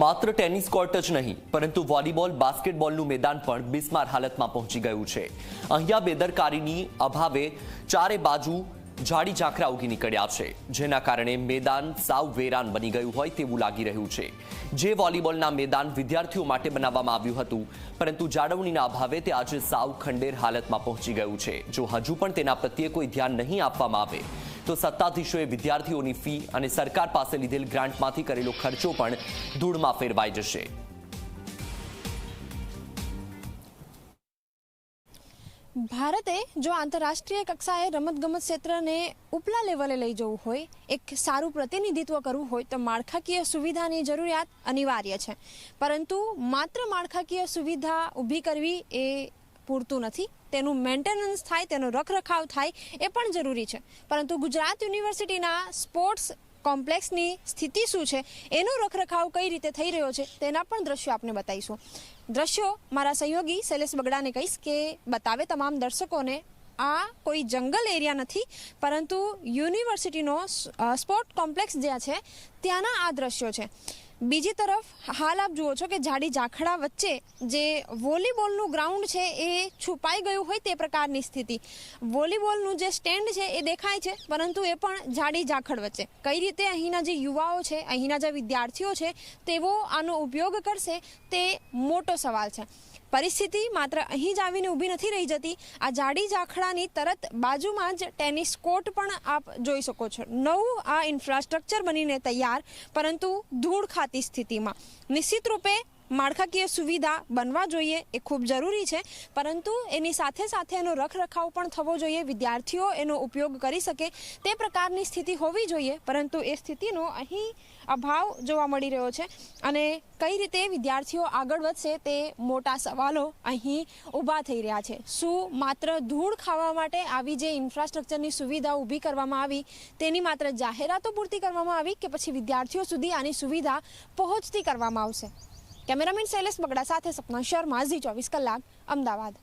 માત્ર tennis court જ નહીં, પરંતુ વોલીબોલ, બાસ્કેટબોલનું મેદાન પણ બિસ્માર હાલતમાં પહોંચી ગયું છે. અહીંયા બેદરકારીની અભાવે ચારે બાજુ જાડી ઝાંખરા ઉગી નીકળ્યા છે, જેના કારણે મેદાન સાવ વેરાન બની ગયું હોય તેવું લાગી રહ્યું છે. જે વોલીબોલના મેદાન વિદ્યાર્થીઓ માટે બનાવવામાં આવ્યું હતું, પરંતુ જાળવણીના અભાવે તે આજે સાવ ખંડેર હાલતમાં પહોંચી ગયું છે. જો હજુ પણ તેના પ્રત્યે કોઈ ધ્યાન નહીં આપવામાં આવે તો સત્તાધીશોએ વિદ્યાર્થીઓની ફી અને સરકાર પાસે લીધેલ ગ્રાન્ટમાંથી કરેલો ખર્ચો પણ ધૂળમાં ફેરવાઈ જશે. ભારતે જો આંતરરાષ્ટ્રીય કક્ષાએ રમતગમત ક્ષેત્રને ઉપલા લેવલે લઈ જવું હોય, એક સારું પ્રતિનિધિત્વ કરવું હોય, તો માળખાકીય સુવિધાની જરૂરિયાત અનિવાર્ય છે. પરંતુ માત્ર માળખાકીય સુવિધા ઊભી કરવી એ પૂરતું નથી. તેનું મેન્ટેનન્સ થાય, તેનો રખરખાવ થાય એ પણ જરૂરી છે. પરંતુ ગુજરાત યુનિવર્સિટીના સ્પોર્ટ્સ કોમ્પ્લેક્સની સ્થિતિ શું છે? એનો રખરખાવ કઈ રીતે થઈ રહ્યો છે? તેના પણ દ્રશ્યો આપને બતાવીશું. દ્રશ્યો મારા સહયોગી શૈલેષ બગડાને કહીશ કે બતાવે તમામ દર્શકોને, આ કોઈ જંગલ એરિયા નથી, પરંતુ યુનિવર્સિટીનો સ્પોર્ટ કોમ્પ્લેક્સ જ્યાં છે, ત્યાંના આ દ્રશ્યો છે. બીજી તરફ, હાલ આપ જુઓ છો કે જાડી ઝાખડા વચ્ચે જે વોલીબોલનું ગ્રાઉન્ડ છે એ છુપાઈ ગયું હોય તે પ્રકારની સ્થિતિ. વોલીબોલનું જે સ્ટેન્ડ છે એ દેખાય છે, પરંતુ એ પણ જાડી ઝાખડ વચ્ચે. કઈ રીતે અહીંના જે યુવાઓ છે, અહીંના જે વિદ્યાર્થીઓ છે, તેઓ આનો ઉપયોગ કરશે તે મોટો સવાલ છે. પરિસ્થિતિ માત્ર અહીં જ આવીને ઊભી નથી રહી જતી. આ જાડી ઝાખડાની તરત બાજુમાં જ ટેનિસ કોર્ટ પણ આપ જોઈ શકો છો. નવું આ ઇન્ફ્રાસ્ટ્રક્ચર બનીને તૈયાર, પરંતુ ધૂળ ખાતી સ્થિતિમાં. નિશ્ચિત રૂપે માળખાકીય સુવિધા બનવા જોઈએ એ ખૂબ જરૂરી છે, પરંતુ એની સાથે સાથે એનો રખરખાવ પણ થવો જોઈએ. વિદ્યાર્થીઓ એનો ઉપયોગ કરી શકે તે પ્રકારની સ્થિતિ હોવી જોઈએ, પરંતુ એ સ્થિતિનો અહીં અભાવ જોવા મળી રહ્યો છે. અને કઈ રીતે વિદ્યાર્થીઓ આગળ વધશે તે મોટા સવાલો અહીં ઊભા થઈ રહ્યા છે. શું માત્ર ધૂળ ખાવા માટે આવી જે ઇન્ફ્રાસ્ટ્રક્ચરની સુવિધા ઊભી કરવામાં આવી, તેની માત્ર જાહેરાતો પૂરતી કરવામાં આવી કે પછી વિદ્યાર્થીઓ સુધી આની સુવિધા પહોંચતી કરવામાં આવશે? કેમેરામેન શૈલેષ બગડા સાથે સપના શર્મા, ઝી ચોવીસ કલાક, અમદાવાદ.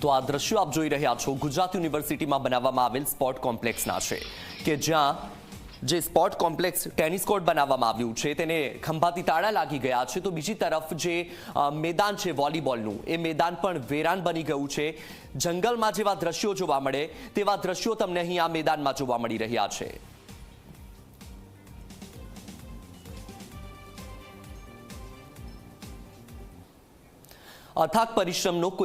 તો આ દ્રશ્યો આપ જોઈ રહ્યા છો. ગુજરાત યુનિવર્સિટીમાં બનાવવામાં આવેલ સ્પોર્ટ કોમ્પ્લેક્સના છે કે જ્યાં જે સ્પોર્ટ કોમ્પ્લેક્સ ટેનિસ કોર્ટ બનાવવામાં આવ્યું છે, તેને ખંભાતી તાળા લાગી ગયા છે. તો બીજી તરફ જે મેદાન છે વોલીબોલનું, એ મેદાન પણ વેરાન બની ગયું છે. જંગલમાં જેવા દ્રશ્યો જોવા મળે, તેવા દ્રશ્યો તમને અહીં આ મેદાનમાં જોવા મળી રહ્યા છે. અથાગ પરિશ્રમનો કોઈ